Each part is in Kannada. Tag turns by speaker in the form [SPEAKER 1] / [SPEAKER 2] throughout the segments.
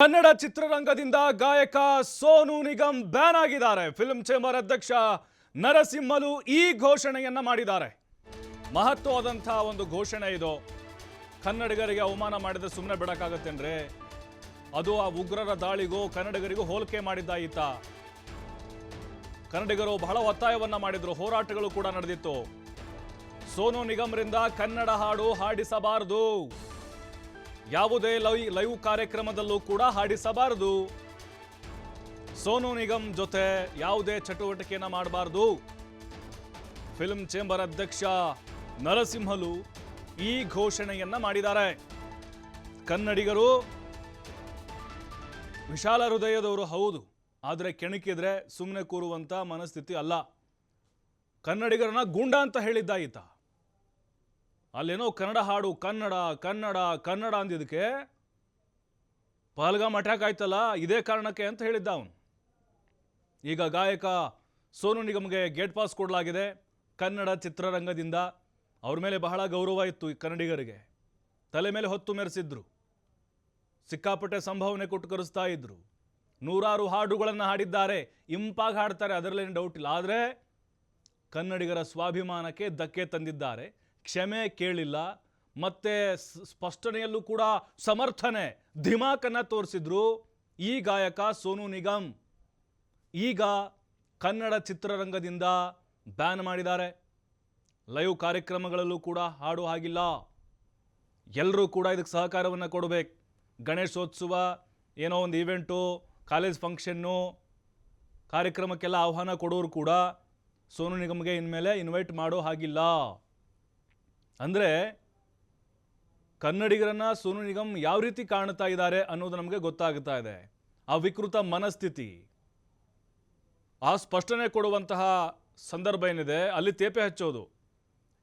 [SPEAKER 1] ಕನ್ನಡ ಚಿತ್ರರಂಗದಿಂದ ಗಾಯಕ ಸೋನು ನಿಗಮ್ ಬ್ಯಾನ್ ಆಗಿದ್ದಾರೆ. ಫಿಲ್ಮ್ ಚೇಂಬರ್ ಅಧ್ಯಕ್ಷ ನರಸಿಂಹಲು ಈ ಘೋಷಣೆಯನ್ನ ಮಾಡಿದ್ದಾರೆ. ಮಹತ್ವವಾದಂತಹ ಒಂದು ಘೋಷಣೆ ಇದು. ಕನ್ನಡಿಗರಿಗೆ ಅವಮಾನ ಮಾಡಿದ್ರೆ ಸುಮ್ಮನೆ ಬಿಡಕ್ಕಾಗತ್ತೇನ್ರಿ ಅದು ಆ ಉಗ್ರರ ದಾಳಿಗೂ ಕನ್ನಡಿಗರಿಗೂ ಹೋಲಿಕೆ ಮಾಡಿದ್ದ ಈತ. ಕನ್ನಡಿಗರು ಬಹಳ ಒತ್ತಾಯವನ್ನ ಮಾಡಿದ್ರು, ಹೋರಾಟಗಳು ಕೂಡ ನಡೆದಿತ್ತು. ಸೋನು ನಿಗಮ್ರಿಂದ ಕನ್ನಡ ಹಾಡು ಹಾಡಿಸಬಾರದು. ಯಾವುದೇ ಲೈವ್ ಲೈವ್ ಕಾರ್ಯಕ್ರಮದಲ್ಲೂ ಕೂಡ ಹಾಡಿಸಬಾರದು. ಸೋನು ನಿಗಮ್ ಜೊತೆ ಯಾವುದೇ ಚಟುವಟಿಕೆಯನ್ನ ಮಾಡಬಾರದು. ಫಿಲ್ಮ್ ಚೇಂಬರ್ ಅಧ್ಯಕ್ಷ ನರಸಿಂಹಲು ಈ ಘೋಷಣೆಯನ್ನ ಮಾಡಿದ್ದಾರೆ. ಕನ್ನಡಿಗರು ವಿಶಾಲ ಹೃದಯದವರು ಹೌದು, ಆದರೆ ಕೆಣಕಿದ್ರೆ ಸುಮ್ಮನೆ ಕೂರುವಂತ ಮನಸ್ಥಿತಿ ಅಲ್ಲ. ಕನ್ನಡಿಗರನ್ನ ಗೂಂಡ ಅಂತ ಹೇಳಿದ್ದ ಈತ. ಅಲ್ಲೇನೋ ಕನ್ನಡ ಹಾಡು, ಕನ್ನಡ ಕನ್ನಡ ಕನ್ನಡ ಅಂದಿದ್ದಕ್ಕೆ ಪಹಲ್ಗಾಮ್ ಅಟ್ಯಾಕ್ ಆಯ್ತಲ್ಲ, ಇದೇ ಕಾರಣಕ್ಕೆ ಅಂತ ಹೇಳಿದ್ದ ಅವನು. ಈಗ ಗಾಯಕ ಸೋನು ನಿಗಮ್ಗೆ ಗೇಟ್ ಪಾಸ್ ಕೊಡಲಾಗಿದೆ, ಕನ್ನಡ ಚಿತ್ರರಂಗದಿಂದ. ಅವ್ರ ಮೇಲೆ ಬಹಳ ಗೌರವ ಇತ್ತು ಈ ಕನ್ನಡಿಗರಿಗೆ. ತಲೆ ಮೇಲೆ ಹೊತ್ತು ಮೆರೆಸಿದ್ರು. ಸಿಕ್ಕಾಪಟ್ಟೆ ಸಂಭಾವನೆ ಕೊಟ್ಟು ಕರೆಸ್ತಾ ಇದ್ರು. ನೂರಾರು ಹಾಡುಗಳನ್ನು ಹಾಡಿದ್ದಾರೆ, ಇಂಪಾಗಿ ಹಾಡ್ತಾರೆ, ಅದರಲ್ಲೇನು ಡೌಟ್ ಇಲ್ಲ. ಆದರೆ ಕನ್ನಡಿಗರ ಸ್ವಾಭಿಮಾನಕ್ಕೆ ಧಕ್ಕೆ ತಂದಿದ್ದಾರೆ. ಕ್ಷಮೆ ಕೇಳಿಲ್ಲ, ಮತ್ತೆ ಸ್ಪಷ್ಟನೆಯಲ್ಲೂ ಕೂಡ ಸಮರ್ಥನೆ ಧಿಮಾಕನ್ನ ತೋರಿಸಿದ್ರು ಈ ಗಾಯಕ ಸೋನು ನಿಗಮ್. ಈಗ ಕನ್ನಡ ಚಿತ್ರರಂಗದಿಂದ ಬ್ಯಾನ್ ಮಾಡಿದ್ದಾರೆ. ಲೈವ್ ಕಾರ್ಯಕ್ರಮಗಳಲ್ಲೂ ಕೂಡ ಹಾಡು ಹಾಗಿಲ್ಲ. ಎಲ್ಲರೂ ಕೂಡ ಇದಕ್ಕೆ ಸಹಕಾರವನ್ನು ಕೊಡಬೇಕು. ಗಣೇಶೋತ್ಸವ ಏನೋ ಒಂದು ಈವೆಂಟು, ಕಾಲೇಜ್ ಫಂಕ್ಷನ್ನು, ಕಾರ್ಯಕ್ರಮಕ್ಕೆಲ್ಲ ಆಹ್ವಾನ ಕೊಡೋರು ಕೂಡ ಸೋನು ನಿಗಮ್ಗೆ ಇನ್ಮೇಲೆ ಇನ್ವೈಟ್ ಮಾಡೋ ಹಾಗಿಲ್ಲ. ಅಂದರೆ ಕನ್ನಡಿಗರನ್ನ ಸೋನು ನಿಗಮ್ ಯಾವ ರೀತಿ ಕಾಣ್ತಾ ಇದ್ದಾರೆ ಅನ್ನೋದು ನಮಗೆ ಗೊತ್ತಾಗ್ತಾ ಇದೆ. ಆ ವಿಕೃತ ಮನಸ್ಥಿತಿ, ಆ ಸ್ಪಷ್ಟನೆ ಕೊಡುವಂತಹ ಸಂದರ್ಭ ಏನಿದೆ, ಅಲ್ಲಿ ತೇಪೆ ಹಚ್ಚೋದು.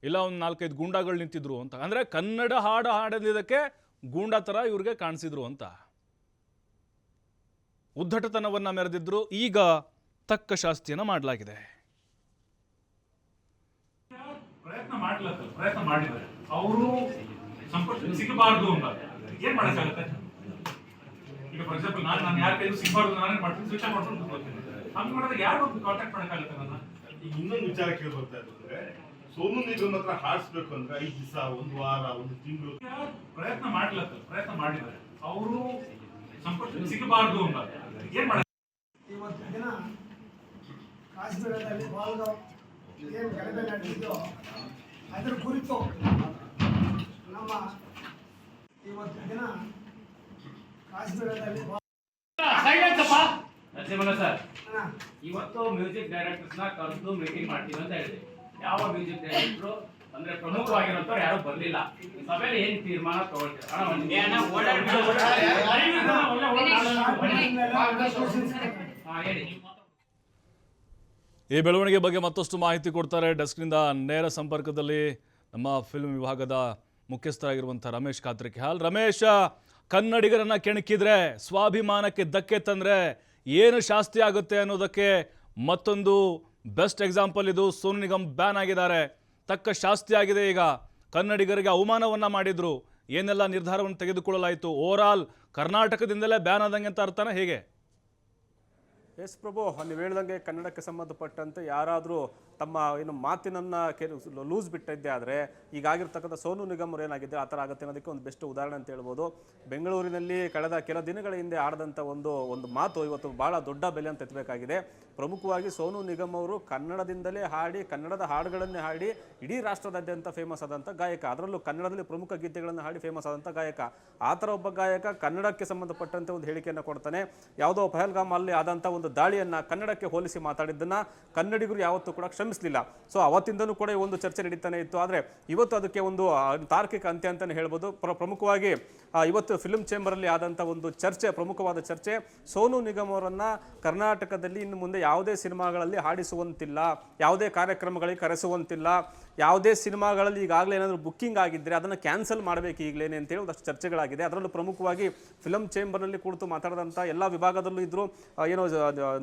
[SPEAKER 1] ಇಲ್ಲ ಒಂದು ನಾಲ್ಕೈದು ಗೂಂಡಾಗಳು ನಿಂತಿದ್ರು ಅಂತ. ಅಂದರೆ ಕನ್ನಡ ಹಾಡು ಹಾಡದಿದ್ದಕ್ಕೆ ಗೂಂಡಾ ಥರ ಇವ್ರಿಗೆ ಕಾಣಿಸಿದ್ರು ಅಂತ. ಉದ್ದಟತನವನ್ನು ಮೆರೆದಿದ್ರು, ಈಗ ತಕ್ಕ ಶಾಸ್ತಿಯನ್ನು ಮಾಡಲಾಗಿದೆ
[SPEAKER 2] ಪ್ರಯತ್ನ ಮಾಡ್ಲತ್ತ ಪ್ರಯತ್ನ ಮಾಡಿದ್ದಾರೆ. ಅವರು ಸಂಪರ್ಕ ಸಿಗಬಾರ್ದು ಅಂತ. ಏನ್ ಮಾಡಕ್ಕಾಗತ್ತೆ? ಈಗ ಫಾರ್ ಎಕ್ಸಾಂಪಲ್ ನಾನು ನಾನು ಯಾರ ಕೈ ಸಿಗಬಾರ್ದು ನಾನೇ ಮಾಡ್ತೀನಿ? ಸ್ವಿಚ್ ಮಾಡ್ತೀನಿ ಮಾಡ್ಕೊಂಡು ಕೂತ್ಕೊಳ್ತೀನಿ. ಹಂಗ್ ಮಾಡಿದ್ರೆ ಯಾರು ಕಾಂಟ್ಯಾಕ್ಟ್ ಮಾಡಕ್ಕಾಗತ್ತೆ ನನ್ನ?
[SPEAKER 3] ಈಗ ಇನ್ನೊಂದು ವಿಚಾರ ಕೇಳಿ ಬರ್ತಾ ಅಂದ್ರೆ ಸೋನು ನಿಗಮ್ ಹತ್ರ ಹಾರಿಸ್ಬೇಕು ಅಂದ್ರೆ ಐದು ದಿವಸ ಒಂದು ವಾರ ಒಂದು ತಿಂಗಳು.
[SPEAKER 2] ಪ್ರಯತ್ನ ಮಾಡ್ಲತ್ತ ಪ್ರಯತ್ನ ಮಾಡಿದ್ದಾರೆ. ಅವರು ಸಂಪರ್ಕ ಸಿಗಬಾರ್ದು ಅಂತ. ಏನ್ ಮಾಡ
[SPEAKER 4] ದಿನ ಕಾಶ್ಮೀರದಲ್ಲಿ ಬಾಲ್ದು ಏನು ಗಲಭೆ ನಡೆದಿದ್ದೋ ಅದರ ಕುರಿತು ನಮ್ಮ ಇವತ್ತು ದಿನ ಕಾಶ್ಮೀರದಲ್ಲಿ
[SPEAKER 5] ಸರ್ ಇವತ್ತು ಮ್ಯೂಸಿಕ್ ಡೈರೆಕ್ಟರ್ಸ್ನ ಕರೆದು ಮೀಟಿಂಗ್ ಮಾಡ್ತೀವಿ ಅಂತ ಹೇಳಿದೆ ಯಾವ ಮ್ಯೂಸಿಕ್ ಡೈರೆಕ್ಟರ್ ಅಂದ್ರೆ ಪ್ರಮುಖವಾಗಿರೋಂಥವ್ರು ಯಾರು ಬರ್ಲಿಲ್ಲ ಈ ಸಭೆಯಲ್ಲಿ ಏನ್ ತೀರ್ಮಾನ ತಗೊಳ್ತೀರಾ ಹೇಳಿ
[SPEAKER 1] ಈ ಬೆಳವಣಿಗೆ ಬಗ್ಗೆ ಮತ್ತಷ್ಟು ಮಾಹಿತಿ ಕೊಡ್ತಾರೆ ಡೆಸ್ಕ್ನಿಂದ ನೇರ ಸಂಪರ್ಕದಲ್ಲಿ ನಮ್ಮ ಫಿಲ್ಮ್ ವಿಭಾಗದ ಮುಖ್ಯಸ್ಥರಾಗಿರುವಂಥ ರಮೇಶ್ ಕಾತ್ರಿಕೆ ಹಾಲ್ ರಮೇಶ, ಕನ್ನಡಿಗರನ್ನ ಕೆಣಕಿದ್ರೆ, ಸ್ವಾಭಿಮಾನಕ್ಕೆ ಧಕ್ಕೆ ತಂದ್ರೆ ಏನು ಶಾಸ್ತಿ ಆಗುತ್ತೆ ಅನ್ನೋದಕ್ಕೆ ಮತ್ತೊಂದು ಬೆಸ್ಟ್ ಎಕ್ಸಾಂಪಲ್ ಇದು. ಸೋನು ನಿಗಮ್ ಬ್ಯಾನ್ ಆಗಿದ್ದಾರೆ. ತಕ್ಕ ಶಾಸ್ತಿ ಆಗಿದೆ ಈಗ. ಕನ್ನಡಿಗರಿಗೆ ಅವಮಾನವನ್ನ ಮಾಡಿದ್ರು. ಏನೆಲ್ಲ ನಿರ್ಧಾರವನ್ನು ತೆಗೆದುಕೊಳ್ಳಲಾಯಿತು? ಓವರ್ ಆಲ್ ಕರ್ನಾಟಕದಿಂದಲೇ ಬ್ಯಾನ್ ಆದಂಗೆ ಅಂತ ಅರ್ಥನ ಹೇಗೆ?
[SPEAKER 6] ಎಸ್ ಪ್ರಭು ನೀವು ಹೇಳ್ದಂಗೆ ಕನ್ನಡಕ್ಕೆ ಸಂಬಂಧಪಟ್ಟಂತೆ ಯಾರಾದರೂ ತಮ್ಮ ಏನು ಮಾತಿನನ್ನ ಲೂಸ್ ಬಿಟ್ಟಿದ್ದೆ ಆದರೆ ಈಗಾಗಿರ್ತಕ್ಕಂಥ ಸೋನು ನಿಗಮ್ ಅವ್ರು ಏನಾಗಿದೆ ಆ ಥರ ಆಗುತ್ತೆ ಅನ್ನೋದಕ್ಕೆ ಒಂದು ಬೆಸ್ಟ್ ಉದಾಹರಣೆ ಅಂತ ಹೇಳ್ಬೋದು. ಬೆಂಗಳೂರಿನಲ್ಲಿ ಕಳೆದ ಕೆಲ ದಿನಗಳ ಹಿಂದೆ ಆಡಿದಂಥ ಒಂದು ಒಂದು ಮಾತು ಇವತ್ತು ಭಾಳ ದೊಡ್ಡ ಬೆಲೆ ಅಂತ ಎತ್ತಬೇಕಾಗಿದೆ. ಪ್ರಮುಖವಾಗಿ ಸೋನು ನಿಗಮ್ ಅವರು ಕನ್ನಡದಿಂದಲೇ ಹಾಡಿ, ಕನ್ನಡದ ಹಾಡುಗಳನ್ನೇ ಹಾಡಿ, ಇಡೀ ರಾಷ್ಟ್ರದಾದ್ಯಂತ ಫೇಮಸ್ ಆದಂಥ ಗಾಯಕ. ಅದರಲ್ಲೂ ಕನ್ನಡದಲ್ಲಿ ಪ್ರಮುಖ ಗೀತೆಗಳನ್ನು ಹಾಡಿ ಫೇಮಸ್ ಆದಂಥ ಗಾಯಕ. ಆ ಥರ ಒಬ್ಬ ಗಾಯಕ ಕನ್ನಡಕ್ಕೆ ಸಂಬಂಧಪಟ್ಟಂತೆ ಒಂದು ಹೇಳಿಕೆಯನ್ನು ಕೊಡ್ತಾನೆ. ಯಾವುದೋ ಪಹಲ್ಗಾಮ್ ಅಲ್ಲಿ ಆದಂಥ ಒಂದು ದಾಳಿಯನ್ನು ಕನ್ನಡಕ್ಕೆ ಹೋಲಿಸಿ ಮಾತಾಡಿದ್ದನ್ನ ಕನ್ನಡಿಗರು ಯಾವತ್ತೂ ಕೂಡ ಕ್ಷಮಿಸಲಿಲ್ಲ. ಸೊ ಅವತ್ತಿಂದನೂ ಕೂಡ ಒಂದು ಚರ್ಚೆ ನಡೀತಾನೆ ಇತ್ತು. ಆದರೆ ಇವತ್ತು ಅದಕ್ಕೆ ಒಂದು ತಾರ್ಕಿಕ ಅಂತ್ಯ ಅಂತಲೇ ಹೇಳ್ಬೋದು. ಪ್ರ, ಪ್ರಮುಖವಾಗಿ ಇವತ್ತು ಫಿಲ್ಮ್ ಚೇಂಬರಲ್ಲಿ ಆದಂಥ ಒಂದು ಚರ್ಚೆ, ಪ್ರಮುಖವಾದ ಚರ್ಚೆ, ಸೋನು ನಿಗಮ್ ಅವರನ್ನು ಕರ್ನಾಟಕದಲ್ಲಿ ಇನ್ನು ಮುಂದೆ ಯಾವುದೇ ಸಿನಿಮಾಗಳಲ್ಲಿ ಹಾಡಿಸುವಂತಿಲ್ಲ. ಯಾವುದೇ ಕಾರ್ಯಕ್ರಮಗಳಿಗೆ ಕರೆಸುವಂತಿಲ್ಲ. ಯಾವುದೇ ಸಿನಿಮಾಗಳಲ್ಲಿ ಈಗಾಗಲೇ ಏನಾದರೂ ಬುಕ್ಕಿಂಗ್ ಆಗಿದ್ದರೆ ಅದನ್ನು ಕ್ಯಾನ್ಸಲ್ ಮಾಡಬೇಕು ಈಗಲೇನೆ ಅಂತೇಳಿ ಒಂದಷ್ಟು ಚರ್ಚೆಗಳಾಗಿದೆ. ಅದರಲ್ಲೂ ಪ್ರಮುಖವಾಗಿ ಫಿಲಮ್ ಚೇಂಬರ್ನಲ್ಲಿ ಕುಳಿತು ಮಾತಾಡಿದಂಥ ಎಲ್ಲ ವಿಭಾಗದಲ್ಲೂ ಇದ್ದರು ಏನೋ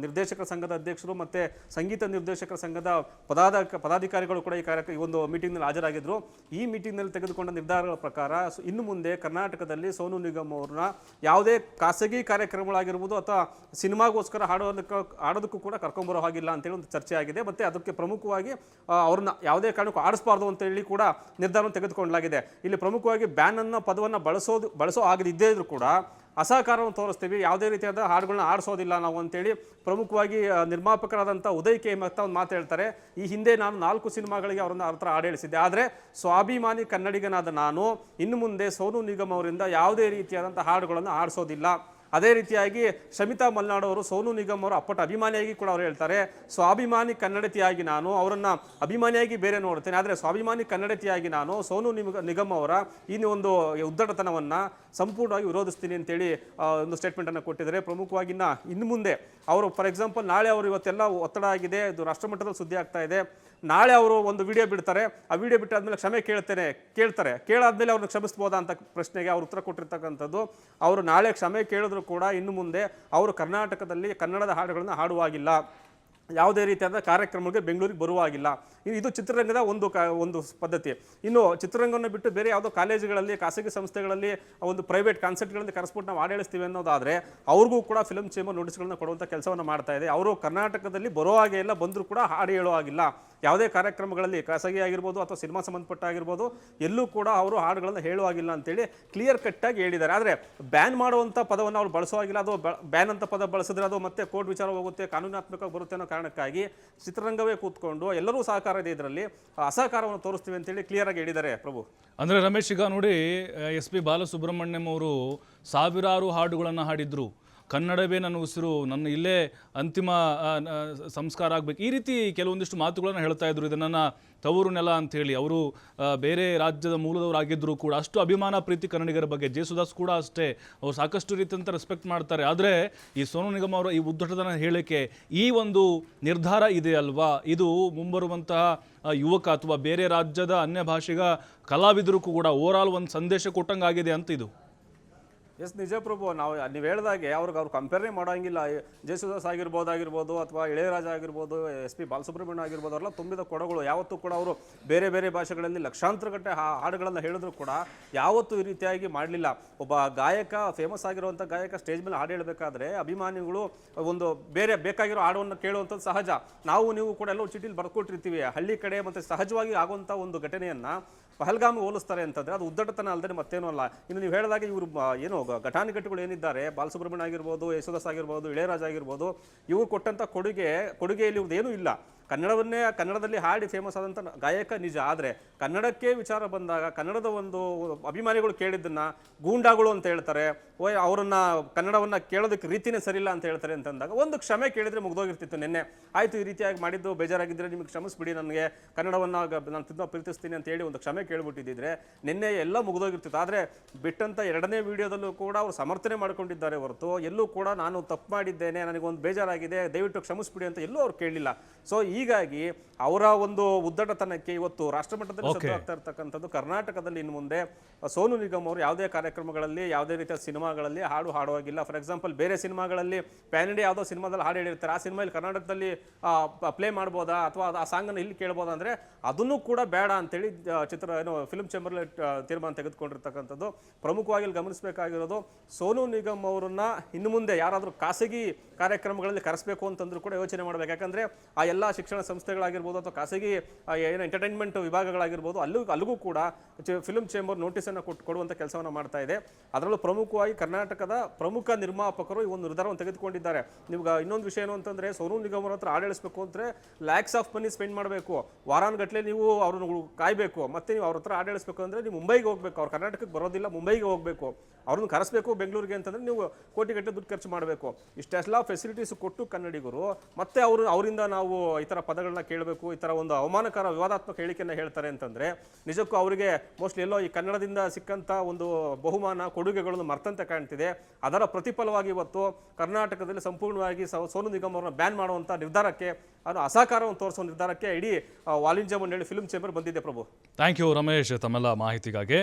[SPEAKER 6] ನಿರ್ದೇಶಕರ ಸಂಘದ ಅಧ್ಯಕ್ಷರು ಮತ್ತು ಸಂಗೀತ ನಿರ್ದೇಶಕರ ಸಂಘದ ಪದಾಧ ಪದಾಧಿಕಾರಿಗಳು ಕೂಡ ಈ ಕಾರ್ಯಕ್ರಮ ಈ ಒಂದು ಮೀಟಿಂಗ್ನಲ್ಲಿ ಹಾಜರಾಗಿದ್ದರು. ಈ ಮೀಟಿಂಗ್ನಲ್ಲಿ ತೆಗೆದುಕೊಂಡ ನಿರ್ಧಾರಗಳ ಪ್ರಕಾರ ಇನ್ನು ಮುಂದೆ ಕರ್ನಾಟಕದಲ್ಲಿ ಸೋನು ನಿಗಮ್ ಅವ್ರನ್ನ ಯಾವುದೇ ಖಾಸಗಿ ಕಾರ್ಯಕ್ರಮಗಳಾಗಿರ್ಬೋದು ಅಥವಾ ಸಿನಿಮಾಗೋಸ್ಕರ ಹಾಡೋದಕ್ಕೆ, ಹಾಡೋದಕ್ಕೂ ಕೂಡ ಕರ್ಕೊಂಬರೋ ಹಾಗಿಲ್ಲ ಅಂತೇಳಿ ಒಂದು ಚರ್ಚೆ ಆಗಿದೆ ಮತ್ತು ಅದಕ್ಕೆ ಪ್ರಮುಖವಾಗಿ ಅವ್ರನ್ನ ಯಾವುದೇ ಕಾರಣಕ್ಕೂ ಆಡಿಸಬಾರ್ದು ಅಂತೇಳಿ ಕೂಡ ನಿರ್ಧಾರವನ್ನು ತೆಗೆದುಕೊಳ್ಳಲಾಗಿದೆ. ಇಲ್ಲಿ ಪ್ರಮುಖವಾಗಿ ಬ್ಯಾನ್ ಅನ್ನ, ಪದವನ್ನು ಬಳಸೋದು, ಬಳಸೋ ಆಗದಿದ್ದೇ ಇದ್ರೂ ಕೂಡ ಅಸಹಕಾರವನ್ನು ತೋರಿಸ್ತೀವಿ. ಯಾವುದೇ ರೀತಿಯಾದ ಹಾಡುಗಳನ್ನ ಆಡಿಸೋದಿಲ್ಲ ನಾವು ಅಂತೇಳಿ ಪ್ರಮುಖವಾಗಿ ನಿರ್ಮಾಪಕರಾದಂಥ ಉದಯ್ ಕೆ. ಮತ್ತ ಒಂದು ಮಾತು ಹೇಳ್ತಾರೆ. ಈ ಹಿಂದೆ ನಾನು ನಾಲ್ಕು ಸಿನಿಮಾಗಳಿಗೆ ಅವರನ್ನು ಅವ್ರ ಹತ್ರ ಆಡಳಿಸಿದ್ದೆ ಆದರೆ ಸ್ವಾಭಿಮಾನಿ ಕನ್ನಡಿಗನಾದ ನಾನು, ಇನ್ನು ಮುಂದೆ ಸೋನು ನಿಗಮ್ ಅವರಿಂದ ಯಾವುದೇ ರೀತಿಯಾದಂಥ ಹಾಡುಗಳನ್ನು ಆಡಿಸೋದಿಲ್ಲ. ಅದೇ ರೀತಿಯಾಗಿ ಶಮಿತಾ ಮಲ್ನಾಡು ಅವರು, ಸೋನು ನಿಗಮ್ ಅವರು ಅಪ್ಪಟ ಅಭಿಮಾನಿಯಾಗಿ ಕೂಡ ಅವರು ಹೇಳ್ತಾರೆ, ಸ್ವಾಭಿಮಾನಿ ಕನ್ನಡತಿಯಾಗಿ ನಾನು, ಅವರನ್ನು ಅಭಿಮಾನಿಯಾಗಿ ಬೇರೆ ನೋಡ್ತೇನೆ, ಆದರೆ ಸ್ವಾಭಿಮಾನಿ ಕನ್ನಡತಿಯಾಗಿ ನಾನು, ಸೋನು ನಿಗ ನಿಗಮ್ ಅವರ ಈ ಒಂದು ಉದ್ದಟತನವನ್ನು ಸಂಪೂರ್ಣವಾಗಿ ವಿರೋಧಿಸ್ತೀನಿ ಅಂತೇಳಿ ಒಂದು ಸ್ಟೇಟ್ಮೆಂಟನ್ನು ಕೊಟ್ಟಿದ್ದಾರೆ. ಪ್ರಮುಖವಾಗಿ ಇನ್ನು ಮುಂದೆ, ಅವರು ಫಾರ್ ಎಕ್ಸಾಂಪಲ್ ನಾಳೆ ಅವರು ಇವತ್ತೆಲ್ಲ ಒತ್ತಡ ಆಗಿದೆ, ಇದು ರಾಷ್ಟ್ರಮಟ್ಟದಲ್ಲಿ ಸುದ್ದಿ ಆಗ್ತಾ ಇದೆ ನಾಳೆ ಅವರು ಒಂದು ವಿಡಿಯೋ ಬಿಡ್ತಾರೆ. ಆ ವಿಡಿಯೋ ಬಿಟ್ಟಾದ್ಮೇಲೆ ಕ್ಷಮೆ ಕೇಳ್ತೇನೆ, ಕೇಳ್ತಾರೆ. ಕೇಳಾದ್ಮೇಲೆ ಅವ್ರನ್ನ ಕ್ಷಮಿಸ್ಬೋದಾ ಅಂತ ಪ್ರಶ್ನೆಗೆ ಅವ್ರು ಉತ್ತರ ಕೊಟ್ಟಿರ್ತಕ್ಕಂಥದ್ದು. ಅವರು ನಾಳೆ ಕ್ಷಮೆ ಕೇಳಿದ್ರು ಕೂಡ ಇನ್ನು ಮುಂದೆ ಅವರು ಕರ್ನಾಟಕದಲ್ಲಿ ಕನ್ನಡದ ಹಾಡುಗಳನ್ನು ಹಾಡುವಾಗಿಲ್ಲ. ಯಾವುದೇ ರೀತಿಯಾದ ಕಾರ್ಯಕ್ರಮಗಳಿಗೆ ಬೆಂಗಳೂರಿಗೆ ಬರುವಾಗಿಲ್ಲ. ಇದು ಚಿತ್ರರಂಗದ ಒಂದು ಕ, ಒಂದು ಪದ್ಧತಿ. ಇನ್ನು ಚಿತ್ರರಂಗವನ್ನು ಬಿಟ್ಟು ಬೇರೆ ಯಾವುದೋ ಕಾಲೇಜುಗಳಲ್ಲಿ, ಖಾಸಗಿ ಸಂಸ್ಥೆಗಳಲ್ಲಿ ಒಂದು ಪ್ರೈವೇಟ್ ಕಾನ್ಸರ್ಟ್ಗಳಲ್ಲಿ ಕರೆಸ್ಬಿಟ್ಟು ನಾವು ಆಡಳಿಸ್ತೀವಿ ಅನ್ನೋದಾದರೆ ಅವ್ರಿಗೂ ಕೂಡ ಫಿಲ್ಮ್ ಚೇಂಬರ್ ನೋಟಿಸ್ಗಳನ್ನ ಕೊಡುವಂಥ ಕೆಲಸವನ್ನು ಮಾಡ್ತಾ ಇದೆ. ಅವರು ಕರ್ನಾಟಕದಲ್ಲಿ ಬರೋ ಹಾಗೆ ಎಲ್ಲ ಬಂದರೂ ಕೂಡ ಹಾಡು ಹೇಳೋ ಹಾಗಿಲ್ಲ. ಯಾವುದೇ ಕಾರ್ಯಕ್ರಮಗಳಲ್ಲಿ ಖಾಸಗಿ ಆಗಿರ್ಬೋದು ಅಥವಾ ಸಿನಿಮಾ ಸಂಬಂಧಪಟ್ಟ ಆಗಿರ್ಬೋದು ಎಲ್ಲೂ ಕೂಡ ಅವರು ಹಾಡುಗಳನ್ನು ಹೇಳುವಾಗಿಲ್ಲ ಅಂತೇಳಿ ಕ್ಲಿಯರ್ ಕಟ್ಟಾಗಿ ಹೇಳಿದ್ದಾರೆ. ಆದರೆ ಬ್ಯಾನ್ ಮಾಡುವಂಥ ಪದವನ್ನು ಅವರು ಬಳಸುವಾಗಿಲ್ಲ, ಅದು ಬ್ಯಾನ್ ಅಂತ ಪದ ಬಳಸಿದ್ರೆ ಅದು ಮತ್ತೆ ಕೋರ್ಟ್ ವಿಚಾರ ಹೋಗುತ್ತೆ, ಕಾನೂನಾತ್ಮಕವಾಗಿ ಬರುತ್ತೆ ಅನ್ನೋ ಕಾರಣಕ್ಕಾಗಿ ಚಿತ್ರರಂಗವೇ ಕೂತ್ಕೊಂಡು ಎಲ್ಲರೂ ಸಹಕಾರ ಇದೆ ಇದರಲ್ಲಿ, ಅಸಹಕಾರವನ್ನು ತೋರಿಸ್ತೀವಿ ಅಂತೇಳಿ ಕ್ಲಿಯರ್ ಆಗಿ ಹೇಳಿದ್ದಾರೆ ಪ್ರಭು.
[SPEAKER 1] ಅಂದರೆ ರಮೇಶ್ ಈಗ ನೋಡಿ, ಎಸ್ ಪಿ ಬಾಲಸುಬ್ರಹ್ಮಣ್ಯಂ ಅವರು ಸಾವಿರಾರು ಹಾಡುಗಳನ್ನು ಹಾಡಿದ್ರು. ಕನ್ನಡವೇ ನನ್ನ ಉಸಿರು, ನನ್ನ ಇಲ್ಲೇ ಅಂತಿಮ ಸಂಸ್ಕಾರ ಆಗಬೇಕು. ಈ ರೀತಿ ಕೆಲವೊಂದಿಷ್ಟು ಮಾತುಗಳನ್ನು ಹೇಳ್ತಾ ಇದ್ರು. ಇದು ನನ್ನ ತವರು ನೆಲ ಅಂಥೇಳಿ ಅವರು ಬೇರೆ ರಾಜ್ಯದ ಮೂಲದವರಾಗಿದ್ದರೂ ಕೂಡ ಅಷ್ಟು ಅಭಿಮಾನ, ಪ್ರೀತಿ ಕನ್ನಡಿಗರ ಬಗ್ಗೆ ಜೇಸುದಾಸ್ ಕೂಡ ಅಷ್ಟೇ. ಅವರು ಸಾಕಷ್ಟು ರೀತಿಯಂತ ರೆಸ್ಪೆಕ್ಟ್ ಮಾಡ್ತಾರೆ. ಆದರೆ ಈ ಸೋನು ನಿಗಮ್ ಅವರ ಈ ಉದ್ದಟತನ ಹೇಳಿಕೆ ಈ ಒಂದು ನಿರ್ಧಾರ ಇದೆ ಅಲ್ವಾ? ಇದು ಮುಂಬರುವಂತಹ ಯುವಕ ಅಥವಾ ಬೇರೆ ರಾಜ್ಯದ ಅನ್ಯ ಭಾಷೆಗ ಕಲಾವಿದರು ಕೂಡ ಓವರ್ ಆಲ್ ಒಂದು ಸಂದೇಶ ಕೊಟ್ಟಂಗಾಗಿದೆ ಅಂತ ಇದು.
[SPEAKER 6] ಎಸ್ ನಿಜ ಪ್ರಭು ನಾವು ನೀವು ಹೇಳ್ದಾಗೆ ಅವ್ರಿಗೆ ಅವ್ರು ಕಂಪೇರೇ ಮಾಡೋಂಗಿಲ್ಲ. ಜೇಸುದಾಸ್ ಆಗಿರ್ಬೋದು ಆಗಿರ್ಬೋದು ಅಥವಾ ಇಳೆಯರಾಜ ಆಗಿರ್ಬೋದು, ಎಸ್ ಪಿ ಬಾಲಸುಬ್ರಹ್ಮಣ್ಯ ಆಗಿರ್ಬೋದು, ಅವರೆಲ್ಲ ತುಂಬಿದ ಕೊಡಗಳು. ಯಾವತ್ತೂ ಕೂಡ ಅವರು ಬೇರೆ ಬೇರೆ ಭಾಷೆಗಳಲ್ಲಿ ಲಕ್ಷಾಂತರ ಗಟ್ಟೆ ಹಾ, ಹಾಡುಗಳನ್ನು ಹೇಳಿದ್ರು ಕೂಡ ಯಾವತ್ತೂ ಈ ರೀತಿಯಾಗಿ ಮಾಡಲಿಲ್ಲ. ಒಬ್ಬ ಗಾಯಕ ಫೇಮಸ್ ಆಗಿರುವಂಥ ಗಾಯಕ ಸ್ಟೇಜ್ ಮೇಲೆ ಹಾಡು ಹೇಳಬೇಕಾದ್ರೆ ಅಭಿಮಾನಿಗಳು ಒಂದು ಬೇರೆ ಬೇಕಾಗಿರೋ ಹಾಡುವನ್ನು ಕೇಳುವಂಥದ್ದು ಸಹಜ. ನಾವು, ನೀವು ಕೂಡ ಎಲ್ಲೋ ಚೀಟಿಲಿ ಬರ್ಕೊಟ್ಟಿರ್ತೀವಿ. ಹಳ್ಳಿ ಕಡೆ ಮತ್ತು ಸಹಜವಾಗಿ ಆಗುವಂಥ ಒಂದು ಘಟನೆಯನ್ನು ಪಹಲ್ಗಾಮಿ ಹೋಲಿಸ್ತಾರೆ ಅಂತಂದ್ರೆ ಅದು ಉದ್ದಟತನ ಅಲ್ಲದೆ ಮತ್ತೇನೂ ಅಲ್ಲ. ಇನ್ನು ನೀವು ಹೇಳಿದಾಗ ಇವರು ಏನು ಘಟಾನುಘಟಿಗಳು ಏನಿದ್ದಾರೆ, ಬಾಲಸುಬ್ರಹ್ಮಣ್ಯ ಆಗಿರ್ಬೋದು ಯಶೋದಾಸ್ ಆಗಿರ್ಬೋದು, ಇಳೆಯರಾಜ್ ಆಗಿರ್ಬೋದು, ಇವರು ಕೊಟ್ಟಂಥ ಕೊಡುಗೆ, ಕೊಡುಗೆಯಲ್ಲಿ ಇವ್ರದ್ದೇನೂ ಇಲ್ಲ. ಕನ್ನಡವನ್ನೇ, ಕನ್ನಡದಲ್ಲಿ ಹಾಡಿ ಫೇಮಸ್ ಆದಂಥ ಗಾಯಕ ನಿಜ. ಆದರೆ ಕನ್ನಡಕ್ಕೆ ವಿಚಾರ ಬಂದಾಗ, ಕನ್ನಡದ ಒಂದು ಅಭಿಮಾನಿಗಳು ಕೇಳಿದ್ದನ್ನ ಗೂಂಡಾಗಳು ಅಂತ ಹೇಳ್ತಾರೆ, ಓಯ್ ಅವರನ್ನು, ಕನ್ನಡವನ್ನ ಕೇಳೋದಕ್ಕೆ ರೀತಿನೇ ಸರಿಯಿಲ್ಲ ಅಂತ ಹೇಳ್ತಾರೆ ಅಂತಂದಾಗ ಒಂದು ಕ್ಷಮೆ ಕೇಳಿದ್ರೆ ಮುಗ್ದೋಗಿರ್ತಿತ್ತು ನಿನ್ನೆ. ಆಯಿತು, ಈ ರೀತಿಯಾಗಿ ಮಾಡಿದ್ದು ಬೇಜಾರಾಗಿದ್ದರೆ ನಿಮಗೆ ಕ್ಷಮಿಸ್ಬಿಡಿ ನನಗೆ, ಕನ್ನಡವನ್ನು ನಾನು ತುಂಬ ಪ್ರೀತಿಸ್ತೀನಿ ಅಂತ ಹೇಳಿ ಒಂದು ಕ್ಷಮೆ ಕೇಳಿಬಿಟ್ಟಿದ್ದಿದ್ರೆ ನಿನ್ನೆ ಎಲ್ಲ ಮುಗ್ದೋಗಿರ್ತಿತ್ತು. ಆದರೆ ಬಿಟ್ಟಂಥ ಎರಡನೇ ವಿಡಿಯೋದಲ್ಲೂ ಕೂಡ ಅವರು ಸಮರ್ಥನೆ ಮಾಡ್ಕೊಂಡಿದ್ದಾರೆ ಹೊರತು, ಎಲ್ಲೂ ಕೂಡ ನಾನು ತಪ್ಪು ಮಾಡಿದ್ದೇನೆ, ನನಗೊಂದು ಬೇಜಾರಾಗಿದೆ, ದಯವಿಟ್ಟು ಕ್ಷಮಿಸ್ಬಿಡಿ ಅಂತ ಎಲ್ಲೂ ಅವ್ರು ಕೇಳಿಲ್ಲ ಸೊ ಹೀಗಾಗಿ ಅವರ ಒಂದು ಉದ್ದಟತನಕ್ಕೆ ಇವತ್ತು ರಾಷ್ಟ್ರಮಟ್ಟದಲ್ಲಿ
[SPEAKER 1] ಮಟ್ಟದಲ್ಲಿ
[SPEAKER 6] ಸದ್ದು ಆಗ್ತಾ ಇರ್ತಕ್ಕಂಥದ್ದು ಕರ್ನಾಟಕದಲ್ಲಿ ಇನ್ನು ಮುಂದೆ ಸೋನು ನಿಗಮ್ ಅವರು ಯಾವುದೇ ಕಾರ್ಯಕ್ರಮಗಳಲ್ಲಿ ಯಾವುದೇ ರೀತಿಯ ಸಿನಿಮಾಗಳಲ್ಲಿ ಹಾಡು ಹಾಡುವಾಗಿಲ್ಲ. ಫಾರ್ ಎಕ್ಸಾಂಪಲ್ ಬೇರೆ ಸಿನಿಮಾಗಳಲ್ಲಿ ಪ್ಯಾನ್ ಇಂಡಿಯಾ ಯಾವುದೋ ಸಿನಿಮಾದಲ್ಲಿ ಹಾಡು ಹೇಳಿರ್ತಾರೆ. ಆ ಸಿನಿಮಾದಲ್ಲಿ ಕರ್ನಾಟಕದಲ್ಲಿ ಪ್ಲೇ ಮಾಡ್ಬೋದಾ? ಅಥವಾ ಆ ಸಾಂಗನ್ನು ಇಲ್ಲಿ ಕೇಳ್ಬೋದಾ ಅಂದರೆ ಅದನ್ನು ಕೂಡ ಬೇಡ ಅಂತೇಳಿ ಚಿತ್ರ ಏನು ಫಿಲ್ಮ್ ಚೇಂಬರ್ಲಿ ತೀರ್ಮಾನ ತೆಗೆದುಕೊಂಡಿರ್ತಕ್ಕಂಥದ್ದು. ಪ್ರಮುಖವಾಗಿ ಇಲ್ಲಿ ಗಮನಿಸಬೇಕಾಗಿರೋದು ಸೋನು ನಿಗಮ್ ಅವರನ್ನ ಇನ್ನು ಮುಂದೆ ಯಾರಾದರೂ ಖಾಸಗಿ ಕಾರ್ಯಕ್ರಮಗಳಲ್ಲಿ ಕರೆಸಬೇಕು ಅಂತಂದ್ರೂ ಕೂಡ ಯೋಚನೆ ಮಾಡಬೇಕು. ಯಾಕಂದ್ರೆ ಆ ಎಲ್ಲ ಶಿಕ್ಷಣ ಸಂಸ್ಥೆಗಳಾಗಿರ್ಬೋದು ಅಥವಾ ಖಾಸಗಿ ಏನು ಎಂಟರ್ಟೈನ್ಮೆಂಟ್ ವಿಭಾಗಗಳಾಗಿರ್ಬೋದು, ಅಲ್ಲೂ, ಅಲ್ಲಿಗೂ ಕೂಡ ಫಿಲ್ಮ್ ಚೇಂಬರ್ ನೋಟಿಸನ್ನು ಕೊಟ್ಟು ಕೊಡುವಂಥ ಕೆಲಸವನ್ನು ಮಾಡ್ತಾ ಇದೆ. ಅದರಲ್ಲೂ ಪ್ರಮುಖವಾಗಿ ಕರ್ನಾಟಕದ ಪ್ರಮುಖ ನಿರ್ಮಾಪಕರು ಈ ಒಂದು ನಿರ್ಧಾರವನ್ನು ತೆಗೆದುಕೊಂಡಿದ್ದಾರೆ. ನಿಮ್ಗೆ ಇನ್ನೊಂದು ವಿಷಯ ಏನು ಅಂತಂದ್ರೆ, ಸೋನು ನಿಗಮರ ಹತ್ರ ಆಡಳಿಸಬೇಕು ಅಂದರೆ ಲ್ಯಾಕ್ಸ್ ಆಫ್ ಮನಿ ಸ್ಪೆಂಡ್ ಮಾಡಬೇಕು. ವಾರಾನುಗಟ್ಟಲೆ ನೀವು ಅವ್ರನ್ನ ಕಾಯಬೇಕು. ಮತ್ತೆ ನೀವು ಅವ್ರ ಹತ್ರ ಆಡಳಿಸಬೇಕು ಅಂದರೆ ನೀವು ಮುಂಬೈಗೆ ಹೋಗ್ಬೇಕು. ಅವ್ರು ಕರ್ನಾಟಕಕ್ಕೆ ಬರೋದಿಲ್ಲ, ಮುಂಬೈಗೆ ಹೋಗಬೇಕು. ಅವ್ರನ್ನ ಕರೆಸಬೇಕು ಬೆಂಗಳೂರಿಗೆ ಅಂತಂದರೆ ನೀವು ಕೋಟಿಗಟ್ಟಲೆ ದುಡ್ಡು ಖರ್ಚು ಮಾಡಬೇಕು. ಇಷ್ಟೆಲ್ಲ ಫೆಸಿಲಿಟೀಸ್ ಕೊಟ್ಟು ಕನ್ನಡಿಗರು, ಮತ್ತೆ ಅವರು ಅವರಿಂದ ನಾವು ಈ ಥರ ಪದಗಳನ್ನ ಕೇಳಬೇಕು, ಈ ಥರ ಒಂದು ಅವಮಾನಕರ ವಿವಾದಾತ್ಮಕ ಹೇಳಿಕೆಯನ್ನು ಹೇಳ್ತಾರೆ ಅಂತಂದರೆ, ನಿಜಕ್ಕೂ ಅವರಿಗೆ ಮೋಸ್ಟ್ಲಿ ಎಲ್ಲೋ ಈ ಕನ್ನಡದಿಂದ ಸಿಕ್ಕಂಥ ಒಂದು ಬಹುಮಾನ, ಕೊಡುಗೆಗಳನ್ನು ಮರ್ತಂತೆ ಕಾಣ್ತಿದೆ. ಅದರ ಪ್ರತಿಫಲವಾಗಿ ಇವತ್ತು ಕರ್ನಾಟಕದಲ್ಲಿ ಸಂಪೂರ್ಣವಾಗಿ ಸೋನು ನಿಗಮ್ ಅವರನ್ನ ಬ್ಯಾನ್ ಮಾಡುವಂಥ ನಿರ್ಧಾರಕ್ಕೆ, ಅದು ಅಸಹಕಾರವನ್ನು ತೋರಿಸುವ ನಿರ್ಧಾರಕ್ಕೆ ಇಡೀ ವಾಲಿಂಜಮ್ ಹೇಳಿ ಫಿಲ್ಮ್ ಚೇಂಬರ್ ಬಂದಿದೆ ಪ್ರಭು.
[SPEAKER 1] ಥ್ಯಾಂಕ್ ಯು ರಮೇಶ್ ತಮ್ಮೆಲ್ಲ ಮಾಹಿತಿಗಾಗಿ.